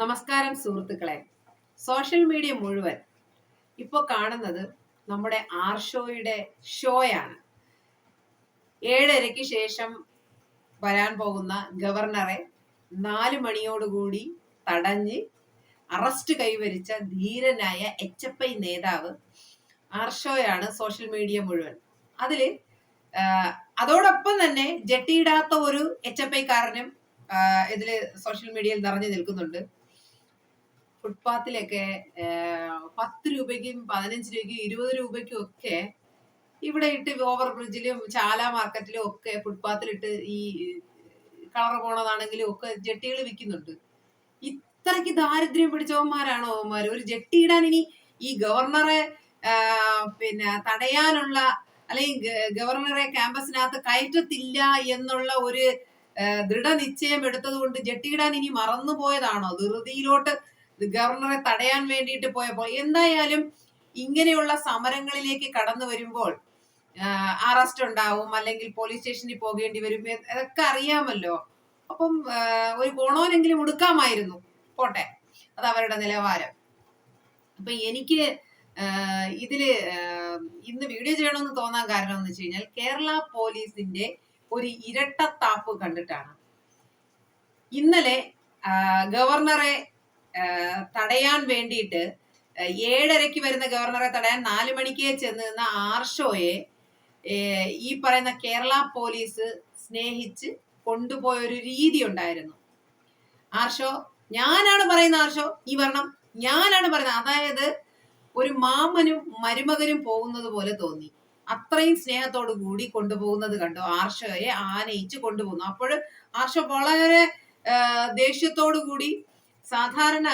നമസ്കാരം സുഹൃത്തുക്കളെ. Social media മുഴുവൻ ഇപ്പോൾ കാണുന്നത് നമ്മുടെ ആർ ഷോയുടെ ഷോയാണ്. ഏഴരയ്ക്ക് ശേഷം വരാൻ പോകുന്ന ഗവർണറെ നാല് മണിയോടുകൂടി തടഞ്ഞ് അറസ്റ്റ് കൈവരിച്ച ധീരനായ എച്ച് എഫ് ഐ നേതാവ് ആർഷോയാണ് സോഷ്യൽ മീഡിയ മുഴുവൻ. അതിൽ അതോടൊപ്പം തന്നെ ജെട്ടിയിടാത്ത ഒരു എച്ച് എഫ് ഐക്കാരനും ഇതിൽ സോഷ്യൽ മീഡിയയിൽ നിറഞ്ഞു നിൽക്കുന്നുണ്ട്. ഫുട്പാത്തിലൊക്കെ പത്ത് രൂപയ്ക്കും പതിനഞ്ച് രൂപയ്ക്കും ഇരുപത് രൂപയ്ക്കും ഒക്കെ ഇവിടെ ഇട്ട് ഓവർ ബ്രിഡ്ജിലും ചാല മാർക്കറ്റിലും ഒക്കെ ഫുട്പാത്തിലിട്ട് ഈ കളർ പോണതാണെങ്കിലും ഒക്കെ ജട്ടികൾ വിൽക്കുന്നുണ്ട്. ഇത്രയ്ക്ക് ദാരിദ്ര്യം പിടിച്ചവന്മാരാണോ അവന്മാർ ഒരു ജട്ടി ഇടാൻ ഇനി ഈ ഗവർണറെ പിന്നെ തടയാനുള്ള അല്ലെങ്കിൽ ഗവർണറെ ക്യാമ്പസിനകത്ത് കയറ്റത്തില്ല എന്നുള്ള ഒരു ദൃഢനിശ്ചയം എടുത്തത് കൊണ്ട് ജട്ടിയിടാൻ ഇനി മറന്നുപോയതാണോ? ധൃതിയിലോട്ട് ഗവർണറെ തടയാൻ വേണ്ടിയിട്ട് പോയപ്പോൾ എന്തായാലും ഇങ്ങനെയുള്ള സമരങ്ങളിലേക്ക് കടന്നു വരുമ്പോൾ അറസ്റ്റ് ഉണ്ടാവും അല്ലെങ്കിൽ പോലീസ് സ്റ്റേഷനിൽ പോകേണ്ടി വരും അതൊക്കെ അറിയാമല്ലോ. അപ്പം ഒരു ഗുണമെങ്കിലും ഉടുക്കാമായിരുന്നു. പോട്ടെ അത് അവരുടെ നിലവാരം. അപ്പൊ എനിക്ക് ഇതിൽ ഇന്ന് വീഡിയോ ചെയ്യണമെന്ന് തോന്നാൻ കാരണം എന്ന് വെച്ച് കഴിഞ്ഞാൽ കേരള പോലീസിന്റെ ഒരു ഇരട്ടത്താപ്പ് കണ്ടിട്ടാണ്. ഇന്നലെ ഗവർണറെ തടയാൻ വേണ്ടിയിട്ട് ഏഴരയ്ക്ക് വരുന്ന ഗവർണറെ തടയാൻ നാല് മണിക്ക് ചെന്ന് നിന്ന ആർഷോയെ ഈ പറയുന്ന കേരള പോലീസ് സ്നേഹിച്ച് കൊണ്ടുപോയ ഒരു രീതി ഉണ്ടായിരുന്നു. ആർഷോ ഞാനാണ് പറയുന്ന ആർഷോ ഈ വർണം ഞാനാണ് പറയുന്നത്. അതായത് ഒരു മാമനും മരുമകനും പോകുന്നത് പോലെ തോന്നി. അത്രയും സ്നേഹത്തോടു കൂടി കൊണ്ടുപോകുന്നത് കണ്ടു ആർഷോയെ ആനയിച്ച് കൊണ്ടുപോകുന്നു. അപ്പോൾ ആർഷോ വളരെ ദേഷ്യത്തോടു കൂടി സാധാരണ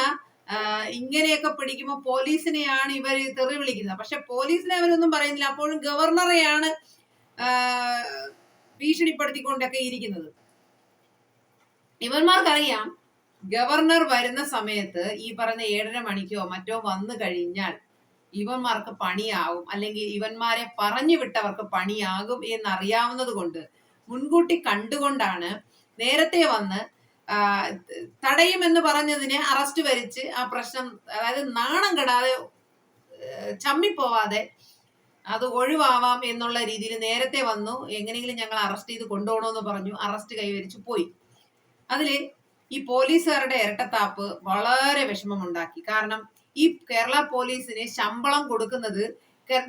ഇങ്ങനെയൊക്കെ പിടിക്കുമ്പോൾ പോലീസിനെയാണ് ഇവർ തെറി വിളിക്കുന്നത്. പക്ഷെ പോലീസിനെ അവരൊന്നും പറയുന്നില്ല. അപ്പോഴും ഗവർണറെയാണ് ഭീഷണിപ്പെടുത്തിക്കൊണ്ടൊക്കെ ഇരിക്കുന്നത്. ഇവന്മാർക്കറിയാം ഗവർണർ വരുന്ന സമയത്ത് ഈ പറഞ്ഞ ഏഴര മണിക്കോ മറ്റോ വന്നു കഴിഞ്ഞാൽ ഇവന്മാർക്ക് പണിയാകും അല്ലെങ്കിൽ ഇവന്മാരെ പറഞ്ഞു വിട്ടവർക്ക് പണിയാകും എന്നറിയാവുന്നത് കൊണ്ട് മുൻകൂട്ടി കണ്ടുകൊണ്ടാണ് നേരത്തെ വന്ന് തടയുമെന്ന് പറഞ്ഞതിന് അറസ്റ്റ് വരിച്ച് ആ പ്രശ്നം അതായത് നാണം കെടാതെ ചമ്മിപ്പോവാതെ അത് ഒഴിവാവാം എന്നുള്ള രീതിയിൽ നേരത്തെ വന്നു. എങ്ങനെയെങ്കിലും ഞങ്ങൾ അറസ്റ്റ് ചെയ്ത് കൊണ്ടുപോകണമെന്ന് പറഞ്ഞു. അറസ്റ്റ് കൈവരിച്ചു പോയി. അതിൽ ഈ പോലീസുകാരുടെ ഇരട്ടത്താപ്പ് വളരെ വിഷമമുണ്ടാക്കി. കാരണം ഈ കേരള പോലീസിന് ശമ്പളം കൊടുക്കുന്നത്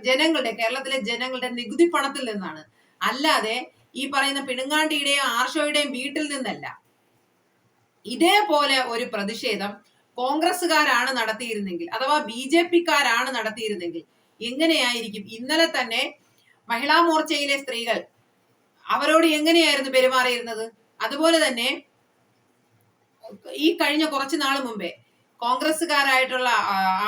ജനങ്ങളുടെ കേരളത്തിലെ ജനങ്ങളുടെ നികുതി പണത്തിൽ നിന്നാണ്. അല്ലാതെ ഈ പറയുന്ന പിണുങ്ങാണ്ടിയുടെയും ആർഷോയുടെയും വീട്ടിൽ നിന്നല്ല. ഇതേപോലെ ഒരു പ്രതിഷേധം കോൺഗ്രസ്സുകാരാണ് നടത്തിയിരുന്നെങ്കിൽ അഥവാ ബി ജെ പിക്കാരാണ് നടത്തിയിരുന്നെങ്കിൽ എങ്ങനെയായിരിക്കും? ഇന്നലെ തന്നെ മഹിളാ മോർച്ചയിലെ സ്ത്രീകൾ അവരോട് എങ്ങനെയായിരുന്നു പെരുമാറിയിരുന്നത്? അതുപോലെ തന്നെ ഈ കഴിഞ്ഞ കുറച്ച് നാൾ മുമ്പേ കോൺഗ്രസ്സുകാരായിട്ടുള്ള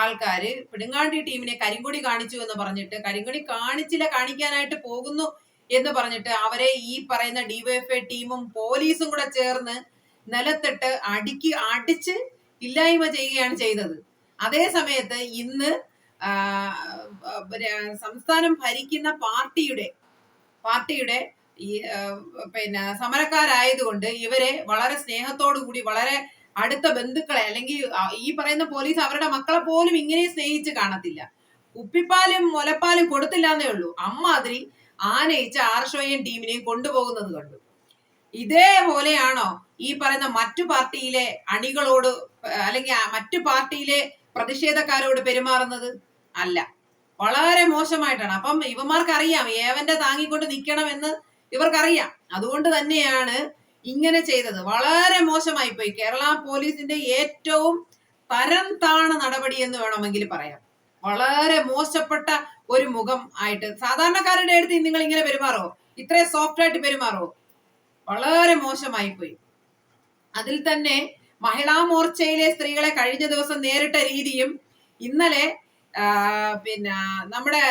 ആൾക്കാര് പിടുങ്ങാണ്ടി ടീമിനെ കരിങ്കൊടി കാണിച്ചു എന്ന് പറഞ്ഞിട്ട് കരിങ്കൊടി കാണിച്ചില്ല കാണിക്കാനായിട്ട് പോകുന്നു എന്ന് പറഞ്ഞിട്ട് അവരെ ഈ പറയുന്ന ഡിവൈഎഫ്ഐ ടീമും പോലീസും കൂടെ ചേർന്ന് നിലത്തിട്ട് അടിക്ക് അടിച്ച് ഇല്ലായ്മ ചെയ്യുകയാണ് ചെയ്തത്. അതേ സമയത്ത് ഇന്ന് സംസ്ഥാനം ഭരിക്കുന്ന പാർട്ടിയുടെ പാർട്ടിയുടെ ഈ പിന്നെ സമരക്കാരായതുകൊണ്ട് ഇവരെ വളരെ സ്നേഹത്തോടു കൂടി വളരെ അടുത്ത ബന്ധുക്കളെ അല്ലെങ്കിൽ ഈ പറയുന്ന പോലീസ് അവരുടെ മക്കളെ പോലും ഇങ്ങനെ സ്നേഹിച്ച് കാണത്തില്ല. ഉപ്പിപ്പാലും മുലപ്പാലും കൊടുത്തില്ല എന്നേ ഉള്ളൂ. അമ്മാതിരി ആനയിച്ച ആർഷോയും ടീമിനെയും കൊണ്ടുപോകുന്നത് കണ്ടു. ഇതേപോലെയാണോ ഈ പറയുന്ന മറ്റു പാർട്ടിയിലെ അണികളോട് അല്ലെങ്കിൽ മറ്റു പാർട്ടിയിലെ പ്രതിഷേധക്കാരോട് പെരുമാറുന്നത്? അല്ല. വളരെ മോശമായിട്ടാണ്. അപ്പം ഇവന്മാർക്ക് അറിയാം ഏവന്റെ താങ്ങിക്കൊണ്ട് നിൽക്കണമെന്ന് ഇവർക്കറിയാം. അതുകൊണ്ട് തന്നെയാണ് ഇങ്ങനെ ചെയ്തത്. വളരെ മോശമായി പോയി കേരള പോലീസിന്റെ ഏറ്റവും തരം താണ നടപടി എന്ന് വേണമെങ്കിൽ പറയാം. വളരെ മോശപ്പെട്ട ഒരു മുഖം ആയിട്ട് സാധാരണക്കാരുടെ അടുത്ത് നിങ്ങൾ ഇങ്ങനെ പെരുമാറോ ഇത്രയും സോഫ്റ്റ് ആയിട്ട് പെരുമാറോ വളരെ മോശമായി പോയി അതിൽ തന്നെ മഹിളാ മോർച്ചയിലെ സ്ത്രീകളെ കഴിഞ്ഞ ദിവസം നേരിട്ട രീതിയും ഇന്നലെ പിന്നെ നമ്മുടെ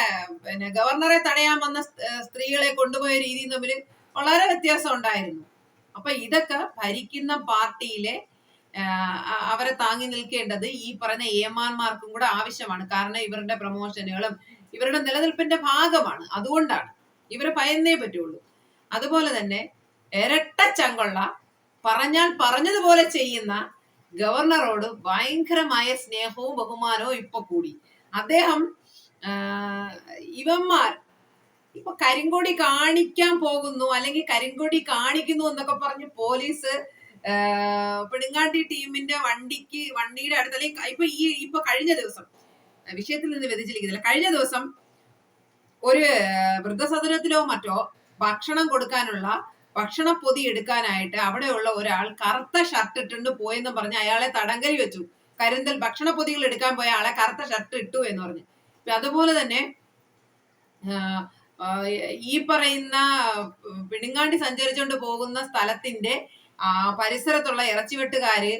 പിന്നെ ഗവർണറെ തടയാൻ വന്ന സ്ത്രീകളെ കൊണ്ടുപോയ രീതിയും തമ്മിൽ വളരെ വ്യത്യാസം ഉണ്ടായിരുന്നു. അപ്പൊ ഇതൊക്കെ ഭരിക്കുന്ന പാർട്ടിയിലെ അവരെ താങ്ങി നിൽക്കേണ്ടത് ഈ പറഞ്ഞ ഏമാന്മാർക്കും കൂടെ ആവശ്യമാണ്. കാരണം ഇവരുടെ പ്രമോഷനുകളും ഇവരുടെ നിലനിൽപ്പിന്റെ ഭാഗമാണ്. അതുകൊണ്ടാണ്. ഇവരെ ഭയന്നേ പറ്റുള്ളൂ. അതുപോലെ തന്നെ ഇരട്ട ചങ്കൊള്ള പറഞ്ഞാൽ പറഞ്ഞതുപോലെ ചെയ്യുന്ന ഗവർണറോട് ഭയങ്കരമായ സ്നേഹവും ബഹുമാനവും ഇപ്പൊ കൂടി. അദ്ദേഹം ഇവന്മാർ ഇപ്പൊ കരിങ്കൊടി കാണിക്കാൻ പോകുന്നു അല്ലെങ്കിൽ കരിങ്കൊടി കാണിക്കുന്നു എന്നൊക്കെ പറഞ്ഞ് പോലീസ് പിടുങ്ങാണ്ടി ടീമിന്റെ വണ്ടിക്ക് വണ്ടിയുടെ അടുത്ത് അല്ലെങ്കിൽ ഇപ്പൊ ഈ ഇപ്പൊ കഴിഞ്ഞ ദിവസം വിഷയത്തിൽ നിന്ന് വ്യതിചലിക്കുന്നില്ല. കഴിഞ്ഞ ദിവസം ഒരു വൃദ്ധസദനത്തിലോ മറ്റോ ഭക്ഷണം കൊടുക്കാനുള്ള ഭക്ഷണ പൊതി എടുക്കാനായിട്ട് അവിടെയുള്ള ഒരാൾ കറുത്ത ഷർട്ട് ഇട്ടുണ്ട് പോയെന്ന് പറഞ്ഞ് അയാളെ തടങ്കലി വെച്ചു. കരിന്തൽ ഭക്ഷണ പൊതികൾ എടുക്കാൻ പോയ ആളെ കറുത്ത ഷർട്ട് ഇട്ടു എന്ന് പറഞ്ഞു. അതുപോലെ തന്നെ ഈ പറയുന്ന പിടുങ്ങാണ്ടി സഞ്ചരിച്ചുകൊണ്ട് പോകുന്ന സ്ഥലത്തിന്റെ പരിസരത്തുള്ള ഇറച്ചിവെട്ടുകാര്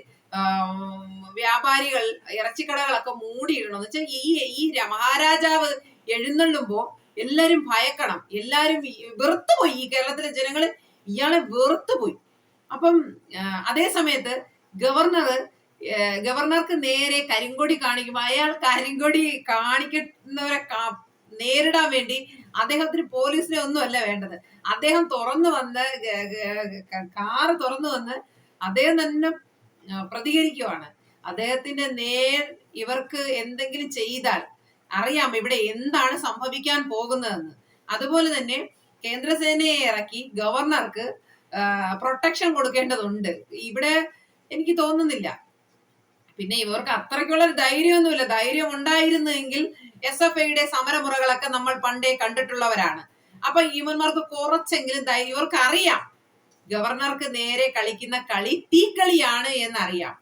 വ്യാപാരികൾ ഇറച്ചിക്കടകളൊക്കെ മൂടിയിടണം. എന്ന് വെച്ചാൽ ഈ ഈ മഹാരാജാവ് എഴുന്നള്ളുമ്പോ എല്ലാരും ഭയക്കണം. എല്ലാരും വെറുത്തുപോയി. ഈ കേരളത്തിലെ ജനങ്ങൾ ഇയാളെ വെറുത്തു പോയി. അപ്പം അതേ സമയത്ത് ഗവർണർ ഗവർണർക്ക് നേരെ കരിങ്കൊടി കാണിക്കുമ്പോൾ അയാൾ കരിങ്കൊടി കാണിക്കുന്നവരെ നേരിടാൻ വേണ്ടി അദ്ദേഹത്തിന് പോലീസിനെ ഒന്നും അല്ല വേണ്ടത്. അദ്ദേഹം തുറന്നു വന്ന് കാറ് തുറന്നു വന്ന് അദ്ദേഹം തന്നെ പ്രതികരിക്കുവാണ്. അദ്ദേഹത്തിന്റെ നേർ ഇവർക്ക് എന്തെങ്കിലും ചെയ്താൽ അറിയാം ഇവിടെ എന്താണ് സംഭവിക്കാൻ പോകുന്നതെന്ന്. അതുപോലെ തന്നെ കേന്ദ്രസേനയെ ഇറക്കി ഗവർണർക്ക് പ്രൊട്ടക്ഷൻ കൊടുക്കേണ്ടതുണ്ട്. ഇവിടെ എനിക്ക് തോന്നുന്നില്ല. പിന്നെ ഇവർക്ക് അത്രയ്ക്കുള്ള ധൈര്യമൊന്നുമില്ല. ധൈര്യം ഉണ്ടായിരുന്നെങ്കിൽ എസ് എഫ് ഐയുടെ സമരമുറകളൊക്കെ നമ്മൾ പണ്ടേ കണ്ടിട്ടുള്ളവരാണ്. അപ്പൊ ഇവന്മാർക്ക് കുറച്ചെങ്കിലും ഇവർക്ക് അറിയാം ഗവർണർക്ക് നേരെ കളിക്കുന്ന കളി തീ കളിയാണ് എന്നറിയാം.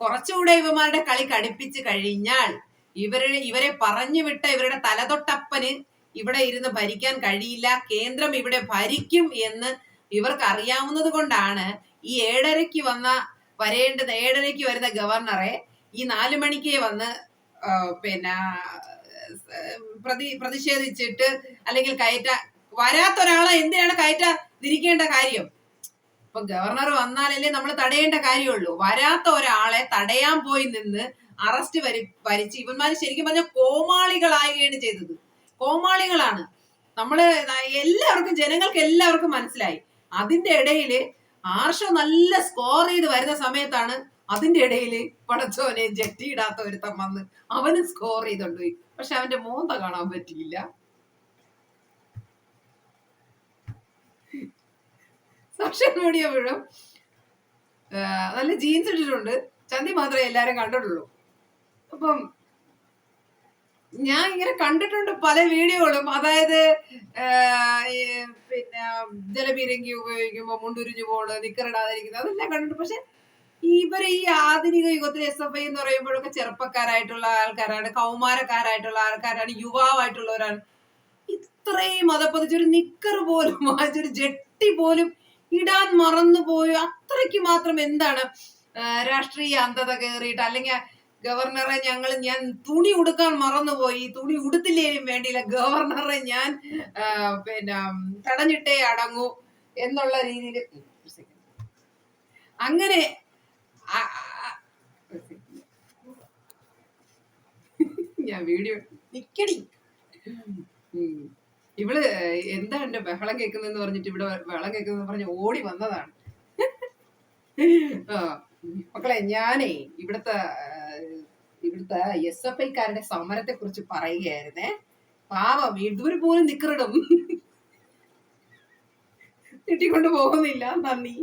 കുറച്ചുകൂടെ ഇവന്മാരുടെ കളി കടുപ്പിച്ച് കഴിഞ്ഞാൽ ഇവരുടെ ഇവരെ പറഞ്ഞു വിട്ട ഇവരുടെ തലതൊട്ടപ്പന് ഇവിടെ ഇരുന്ന് ഭരിക്കാൻ കഴിയില്ല. കേന്ദ്രം ഇവിടെ ഭരിക്കും എന്ന് ഇവർക്ക് അറിയാവുന്നത് കൊണ്ടാണ് ഈ ഏഴരയ്ക്ക് വന്ന വരേണ്ടത് ഏഴരയ്ക്ക് വരുന്ന ഗവർണറെ ഈ നാലു മണിക്ക് വന്ന് പിന്നെ പ്രതി പ്രതിഷേധിച്ചിട്ട് അല്ലെങ്കിൽ കയറ്റ വരാത്ത ഒരാളെ എന്തിനാണ് കയറ്റ തിരിക്കേണ്ട കാര്യം? ഇപ്പൊ ഗവർണർ വന്നാലല്ലേ നമ്മൾ തടയേണ്ട കാര്യമുള്ളൂ. വരാത്ത ഒരാളെ തടയാൻ പോയി നിന്ന് അറസ്റ്റ് വരി വരിച്ച് ഇവന്മാര് ശരിക്കും പറഞ്ഞ കോമാളികളാകുകയാണ് ചെയ്തത്. കോമാളികളാണ്. നമ്മൾ എല്ലാവർക്കും ജനങ്ങൾക്ക് എല്ലാവർക്കും മനസ്സിലായി. അതിന്റെ ഇടയിൽ ആർഷോ നല്ല സ്കോർ ചെയ്ത് വരുന്ന സമയത്താണ് അതിന്റെ ഇടയിൽ പടച്ചോനെ ജെറ്റി ഇടാത്ത ഒരുത്തൻ വന്ന് അവന് സ്കോർ ചെയ്തോണ്ട് പോയി. പക്ഷെ അവന്റെ മോന്ത കാണാൻ പറ്റിയില്ല. സോഷ്യൽ മീഡിയ മുഴുവൻ നല്ല ജീൻസ് ഇട്ടിട്ടുണ്ട്. ചന്തി മാത്രമേ എല്ലാരും കണ്ടിട്ടുള്ളൂ. അപ്പം ഞാൻ ഇങ്ങനെ കണ്ടിട്ടുണ്ട് പല വീഡിയോകളും. അതായത് പിന്നെ ജലപീരങ്കി ഉപയോഗിക്കുമ്പോൾ മുണ്ടുരിഞ്ഞു പോണ് നിക്കറിടാതിരിക്കുന്നത് അതെല്ലാം കണ്ടിട്ടുണ്ട്. പക്ഷെ ഇവർ ഈ ആധുനിക യുഗത്തിൽ എസ് എഫ് ഐ എന്ന് പറയുമ്പോഴൊക്കെ ചെറുപ്പക്കാരായിട്ടുള്ള ആൾക്കാരാണ് കൗമാരക്കാരായിട്ടുള്ള ആൾക്കാരാണ് യുവാവായിട്ടുള്ളവരാണ്. ഇത്രയും അതപ്പതിച്ചൊരു നിക്കർ പോലും വാങ്ങിച്ചൊരു ജെട്ടി പോലും ഇടാൻ മറന്നു പോയോ അത്രയ്ക്ക് മാത്രം എന്താണ് രാഷ്ട്രീയ അന്ധത കയറിയിട്ട് അല്ലെങ്കിൽ ഗവർണറെ ഞങ്ങൾ ഞാൻ തുണി ഉടുക്കാൻ മറന്നുപോയി. തുണി ഉടുത്തില്ലേലും വേണ്ടിയില്ല. ഗവർണറെ ഞാൻ പിന്നെ തടഞ്ഞിട്ടേ അടങ്ങൂ എന്നുള്ള രീതിയിൽ അങ്ങനെ. ഞാൻ വീഡിയോ നിക്കടി. ഇവൾ എന്താ എന്റെ ബഹളം കേൾക്കുന്നെന്ന് പറഞ്ഞിട്ട് ഇവിടെ ബഹളം കേൾക്കുന്ന പറഞ്ഞ് ഓടി വന്നതാണ്. മക്കളെ ഞാനേ ഇവിടുത്തെ ഇവിടുത്തെ എസ് എഫ് ഐക്കാരുടെ സമരത്തെ കുറിച്ച് പറയുകയായിരുന്നേ. പാവം ഇതുവരെ പോലും നിക്കറിടും. കിട്ടിക്കൊണ്ട് പോകുന്നില്ല. നന്ദി.